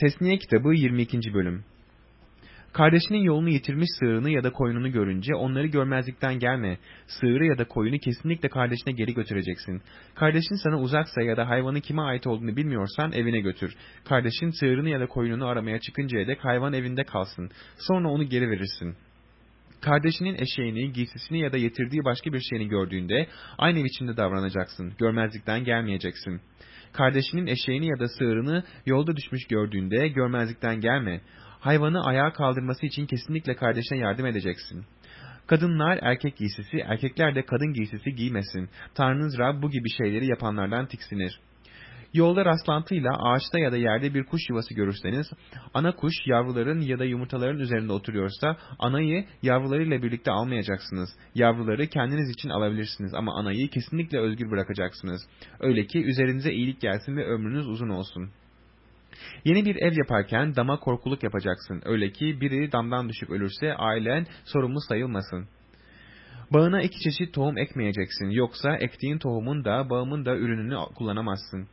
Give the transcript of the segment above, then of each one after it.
Tesniye kitabı 22. bölüm Kardeşinin yolunu yitirmiş sığırını ya da koyununu görünce onları görmezlikten gelme. Sığırı ya da koyunu kesinlikle kardeşine geri götüreceksin. Kardeşin sana uzaksa ya da hayvanın kime ait olduğunu bilmiyorsan evine götür. Kardeşin sığırını ya da koyununu aramaya çıkıncaya dek hayvan evinde kalsın. Sonra onu geri verirsin. Kardeşinin eşeğini, giysisini ya da getirdiği başka bir şeyini gördüğünde aynı biçimde davranacaksın. Görmezlikten gelmeyeceksin. Kardeşinin eşeğini ya da sığırını yolda düşmüş gördüğünde görmezlikten gelme. Hayvanı ayağa kaldırması için kesinlikle kardeşine yardım edeceksin. Kadınlar erkek giysisi, erkekler de kadın giysisi giymesin. Tanrınız Rab bu gibi şeyleri yapanlardan tiksinir. Yolda rastlantıyla ağaçta ya da yerde bir kuş yuvası görürseniz, ana kuş yavruların ya da yumurtaların üzerinde oturuyorsa, anayı yavrularıyla birlikte almayacaksınız. Yavruları kendiniz için alabilirsiniz ama anayı kesinlikle özgür bırakacaksınız. Öyle ki üzerinize iyilik gelsin ve ömrünüz uzun olsun. Yeni bir ev yaparken dama korkuluk yapacaksın. Öyle ki biri damdan düşüp ölürse ailen sorumlu sayılmasın. Bağına iki çeşit tohum ekmeyeceksin. Yoksa ektiğin tohumun da bağımın da ürününü kullanamazsın.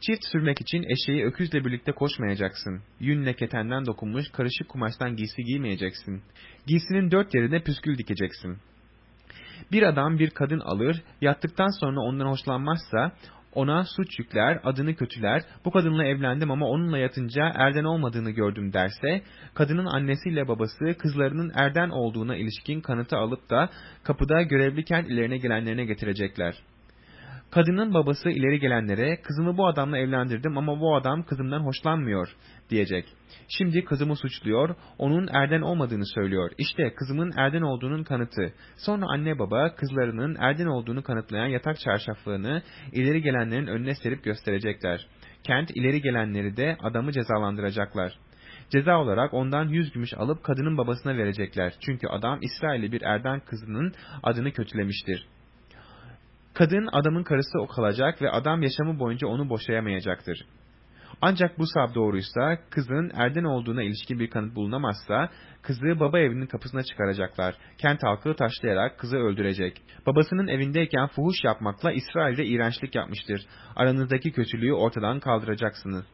Çift sürmek için eşeği öküzle birlikte koşmayacaksın. Yünle ketenden dokunmuş karışık kumaştan giysi giymeyeceksin. Giysinin dört yerine püskül dikeceksin. Bir adam bir kadın alır, yattıktan sonra ondan hoşlanmazsa ona suç yükler, adını kötüler, bu kadınla evlendim ama onunla yatınca erden olmadığını gördüm derse, kadının annesiyle babası kızlarının erden olduğuna ilişkin kanıtı alıp da kapıda görevliyken ilerine gelenlerine getirecekler. Kadının babası ileri gelenlere kızımı bu adamla evlendirdim ama bu adam kızımdan hoşlanmıyor diyecek. Şimdi kızımı suçluyor, onun erden olmadığını söylüyor. İşte kızımın erden olduğunun kanıtı. Sonra anne baba kızlarının erden olduğunu kanıtlayan yatak çarşaflığını ileri gelenlerin önüne serip gösterecekler. Kent ileri gelenleri de adamı cezalandıracaklar. Ceza olarak ondan yüz gümüş alıp kadının babasına verecekler. Çünkü adam İsrailli bir erden kızının adını kötülemiştir. Kadın adamın karısı o kalacak ve adam yaşamı boyunca onu boşayamayacaktır. Ancak bu sab doğruysa, kızın erden olduğuna ilişkin bir kanıt bulunamazsa, kızı baba evinin kapısına çıkaracaklar. Kent halkı taşlayarak kızı öldürecek. Babasının evindeyken fuhuş yapmakla İsrail'de iğrençlik yapmıştır. Aranızdaki kötülüğü ortadan kaldıracaksınız.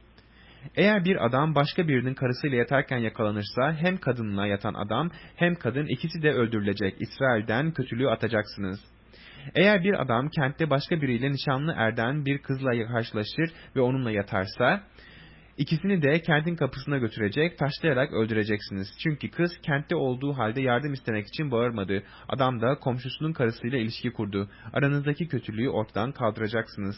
Eğer bir adam başka birinin karısıyla yatarken yakalanırsa hem kadınla yatan adam hem kadın ikisi de öldürülecek. İsrail'den kötülüğü atacaksınız. Eğer bir adam kentte başka biriyle nişanlı erden bir kızla karşılaşır ve onunla yatarsa, ikisini de kentin kapısına götürecek, taşlayarak öldüreceksiniz. Çünkü kız kentte olduğu halde yardım istemek için bağırmadı. Adam da komşusunun karısıyla ilişki kurdu. Aranızdaki kötülüğü ortadan kaldıracaksınız.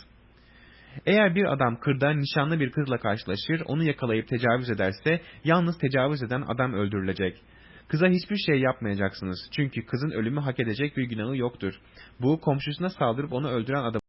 Eğer bir adam kırda nişanlı bir kızla karşılaşır, onu yakalayıp tecavüz ederse, yalnız tecavüz eden adam öldürülecek. Kıza hiçbir şey yapmayacaksınız. Çünkü kızın ölümü hak edecek bir günahı yoktur. Bu komşusuna saldırıp onu öldüren adam